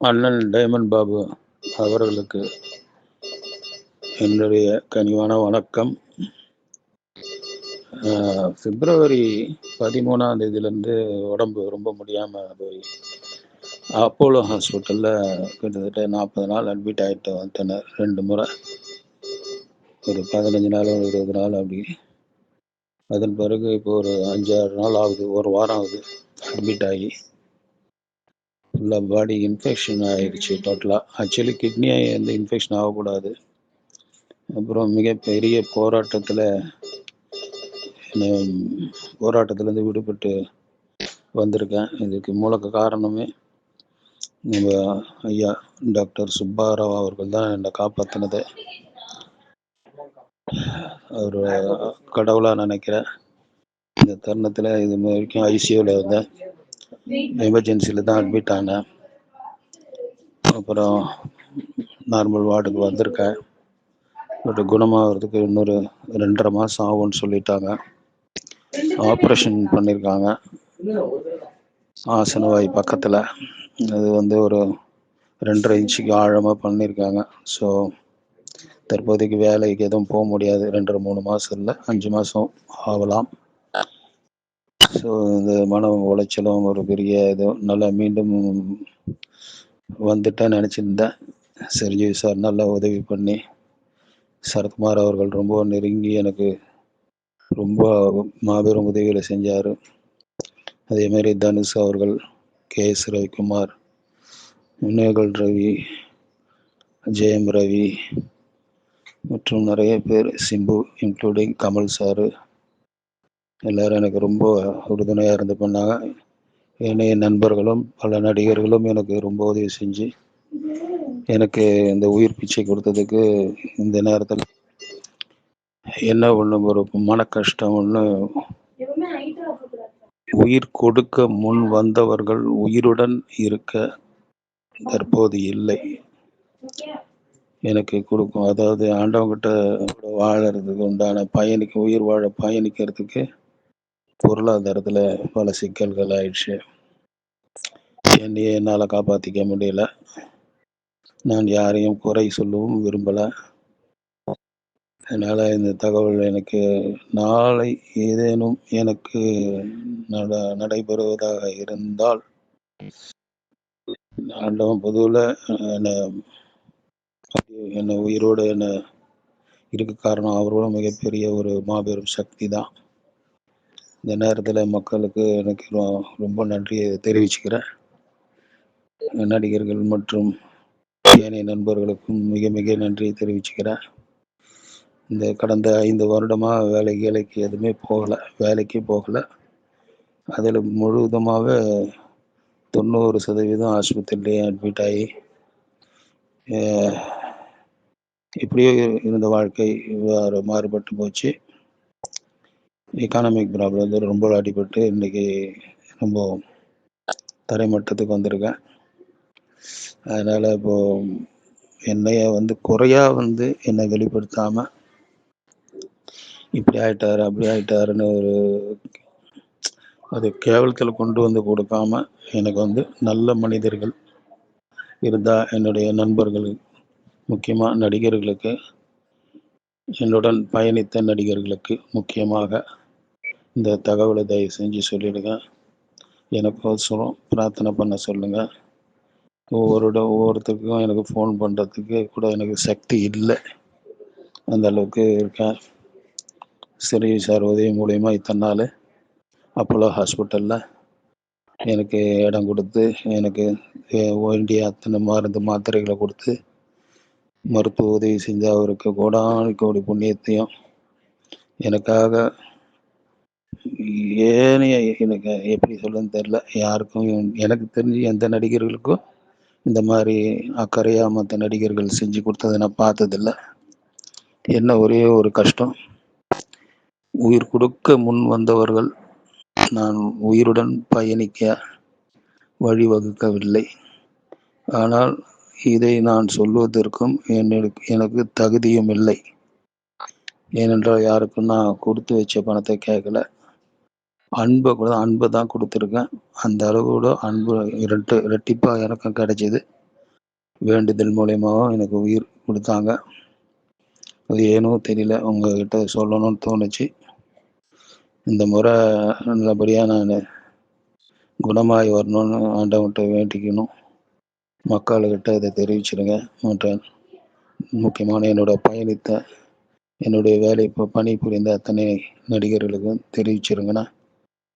அண்ணன் டைமண்ட் பாபு அவர்களுக்கு என்னுடைய கனிவான வணக்கம். பிப்ரவரி பதிமூணாம் தேதியிலேருந்து உடம்பு ரொம்ப முடியாமல் போய் அப்போலோ ஹாஸ்பிட்டலில் கிட்டத்தட்ட நாற்பது நாள் அட்மிட் ஆகிட்டு வந்துட்டேன். ரெண்டு முறை. ஒரு பதினஞ்சு நாள் ஒரு இருபது நாள் அப்படி. அதன் பிறகு இப்போ ஒரு அஞ்சாறு நாள் ஆகுது ஒரு வாரம் ஆகுது அட்மிட் ஆகி. ஃபுல்லாக பாடி இன்ஃபெக்ஷன் ஆகிடுச்சு டோட்டலாக ஆக்சுவலி கிட்னியாக எந்த இன்ஃபெக்ஷன் ஆகக்கூடாது. அப்புறம் மிகப்பெரிய போராட்டத்தில் போராட்டத்திலேருந்து விடுபட்டு வந்திருக்கேன். இதுக்கு மூலக்க காரணமே நம்ம ஐயா டாக்டர் சுப்பாராவ் அவர்கள் தான் என்னை காப்பாற்றினது அவர் கடவுளாக நினைக்கிறேன். இந்த தருணத்தில் இது வரைக்கும் ஐசியூவில் இருந்தேன். எமர்ஜென்சியில் தான் அட்மிட் ஆனேன் அப்புறம் நார்மல் வார்டுக்கு வந்திருக்கேன். பட் குணமாகிறதுக்கு இன்னொரு ரெண்டரை மாதம் ஆகும்னு சொல்லிட்டாங்க. ஆப்ரேஷன் பண்ணியிருக்காங்க ஆசனவாய் பக்கத்தில். அது வந்து ஒரு ரெண்டரை இன்ச்சுக்கு ஆழமாக பண்ணியிருக்காங்க ஸோ தற்போதைக்கு வேலைக்கு எதுவும் போக முடியாது. ரெண்டரை மூணு மாதம் இல்லை அஞ்சு மாதம் ஆகலாம். ஸோ இந்த மன உளைச்சலும் ஒரு பெரிய இது நல்லா மீண்டும் வந்துட்டேன் நினச்சிருந்தேன். சரி சார் நல்லா உதவி பண்ணி சரத்குமார் அவர்கள் ரொம்ப நெருங்கி எனக்கு ரொம்ப மாபெரும் உதவிகளை செஞ்சார். அதேமாரி தனுஷ் அவர்கள் கே எஸ் ரவிக்குமார் முன்னேகல் ரவி ஜெயம் ரவி மற்றும் நிறைய பேர் சிம்பு இன்க்ளூடிங் கமல் சாரு எல்லாரும் எனக்கு ரொம்ப உறுதுணையாக இருந்து பண்ணாங்க என்னைய நண்பர்களும் பல நடிகர்களும் எனக்கு ரொம்ப உதவி செஞ்சு எனக்கு இந்த உயிர் பிச்சை கொடுத்ததுக்கு இந்த நேரத்தில் என்ன ஒன்று ஒரு மன கஷ்டம் ஒன்று உயிர் கொடுக்க முன் வந்தவர்கள் உயிருடன் இருக்க தற்போது இல்லை. எனக்கு கொடுக்கும் அதாவது ஆண்டவங்கிட்ட வாழறதுக்கு உண்டான பயணிக்க உயிர் வாழ பயணிக்கிறதுக்கு பொருளாதாரத்தில் பல சிக்கல்கள் ஆயிடுச்சு. என்னையே என்னால் காப்பாற்றிக்க முடியல? நான் யாரையும் குறை சொல்லவும் விரும்பலை. அதனால் இந்த தகவல் எனக்கு நாளை ஏதேனும் எனக்கு நட நடைபெறுவதாக இருந்தால் ஆண்டவன் பொதுவில் என்னை என்னை உயிரோடு என்னை இருக்க காரணம் அவரோட மிகப்பெரிய ஒரு மாபெரும் சக்தி தான். இந்த நேரத்தில் மக்களுக்கு எனக்கு ரொம்ப நன்றியை தெரிவிச்சுக்கிறேன். நடிகர்கள் மற்றும் ஏனைய நண்பர்களுக்கும் மிக மிக நன்றியை தெரிவிச்சுக்கிறேன். இந்த கடந்த ஐந்து வருடமாக வேலை வேலைக்கு எதுவுமே போகலை வேலைக்கு போகலை. அதில் முழுவதுமாக தொண்ணூறு சதவீதம் ஆஸ்பத்திரிலேயே அட்மிட் ஆகி இப்படியோ இருந்த வாழ்க்கை மாறுபட்டு போச்சு. எக்கானமிக் ப்ராப்ளம் வந்து ரொம்ப அடிபட்டு இன்றைக்கி ரொம்ப தரைமட்டத்துக்கு வந்திருக்கேன். அதனால் இப்போது என்னைய வந்து குறையாக வந்து என்னை வெளிப்படுத்தாமல் இப்படி ஆயிட்டாரு அப்படி ஆயிட்டாருன்னு ஒரு அது கேவலத்தில் கொண்டு வந்து கொடுக்காம எனக்கு வந்து நல்ல மனிதர்கள் இருந்தால் என்னுடைய நண்பர்கள் முக்கியமாக நடிகர்களுக்கு என்னுடன் பயணித்த நடிகர்களுக்கு முக்கியமாக இந்த தகவலை தயவு செஞ்சு சொல்லிடுங்க. எனக்கோசரம் பிரார்த்தனை பண்ண சொல்லுங்கள் ஒவ்வொருட ஒவ்வொருத்தருக்கும் எனக்கு ஃபோன் பண்ணுறதுக்கு கூட எனக்கு சக்தி இல்லை. அந்த அளவுக்கு இருக்கேன். சரி சார் உதவி மூலயமா இத்தனை நாள். அப்போலோ ஹாஸ்பிட்டலில் எனக்கு இடம் கொடுத்து எனக்கு வேண்டிய அத்தனை மருந்து மாத்திரைகளை கொடுத்து மருத்துவ உதவி செஞ்ச அவருக்கு கோடானு கோடி புண்ணியத்தையும் எனக்காக ஏனைய எனக்கு எப்படி சொல்லுன்னு தெரில யாருக்கும் எனக்கு தெரிஞ்சு எந்த நடிகர்களுக்கும் இந்த மாதிரி அக்கறையாக மற்ற நடிகர்கள் செஞ்சு கொடுத்ததை நான் பார்த்ததில்ல. என்ன ஒரே ஒரு கஷ்டம். உயிர் கொடுக்க முன் வந்தவர்கள் நான் உயிருடன் பயணிக்க வழிவகுக்கவில்லை. ஆனால் இதை நான் சொல்வதற்கும் எனக்கு எனக்கு தகுதியும் இல்லை. ஏனென்றால் யாருக்கும் நான் கொடுத்து வச்ச பணத்தை கேட்கல. அன்பை கூட அன்பை தான் கொடுத்துருக்கேன். அந்த அளவு கூட அன்பு இரட்டு ரெட்டிப்பாக எனக்கும் கிடைச்சிது. வேண்டுதல் மூலியமாகவும் எனக்கு உயிர் கொடுத்தாங்க. அது ஏனோ தெரியல உங்ககிட்ட சொல்லணும்னு தோணுச்சு. இந்த முறை நல்லபடியாக நான் குணமாகி வரணும்னு ஆண்டவன்கிட்ட வேண்டிக்கணும். மக்கள்கிட்ட இதை தெரிவிச்சிருங்க. மற்ற முக்கியமான என்னோட பயணித்த என்னுடைய வேலை இப்போ பணிபுரிந்த அத்தனை நடிகர்களுக்கும் தெரிவிச்சிருங்கண்ணா.